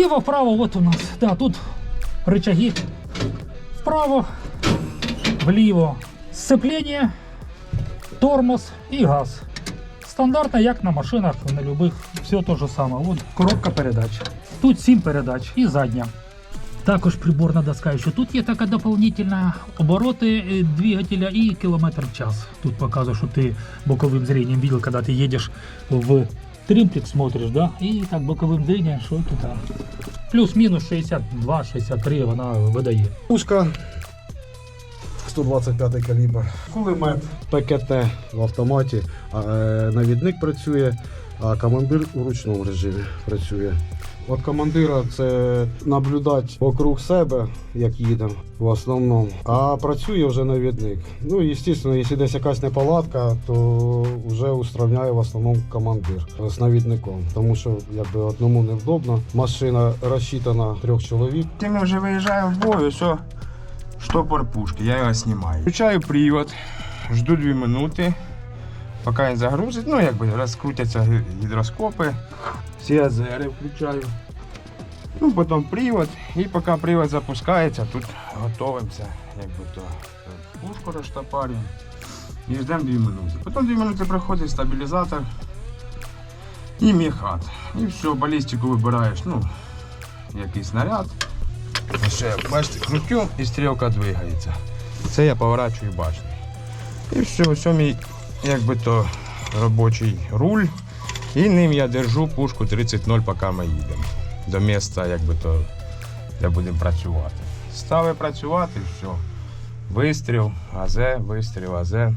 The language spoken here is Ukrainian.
Вліво, вправо, от у нас. Да, тут рычаги. Вправо, вліво. Сцеплення, тормоз і газ. Стандартно, як на машинах, на любих, все те же саме. От коробка передач. Тут 7 передач і задня. Також приборна доска, що тут є така дополнительна обороти е, двигателя і кілометр в час. Тут показує, що ти боковим зрением видел, когда ты едешь в тримплік смотриш, да? і так боковим зрением, що тут. а, Плюс-мінус 62-63 вона видає. Пушка 125 калібр. Кулемет ПКТ в автоматі. а, е, Навідник працює, а командир у ручному режимі працює. От командира це наблюдати вокруг себе, як їдемо в основному. А працює вже навідник. Ну і звісно, якщо десь якась неполадка, то вже устраняє в основному командир з навідником. Тому що якби одному невдобно. Машина розчитана трьох чоловік. Ти ми вже виїжджаємо в бою, все, штопор пушки, я його знімаю. Включаю привод, жду 2 минути, поки він загрузить, ну якби розкрутяться гідроскопи, всі азери включаю. Ну, потім привод, і поки привод запускається, тут готуємося, якби то пушку розштопарюємо і ждемо 2 минути. Потім 2 минути проходить стабілізатор і міхат. І все, балістику вибираєш, ну, який снаряд. Ще, бачите, крутю і стрілка двигається. Це я поворачую башню. І все, ось мій якби то робочий руль. І ним я держу пушку 30-0, поки ми їдемо. До міста, якби то, де будемо працювати. Стали працювати, все. Вистріл, азе, вистріл, азе.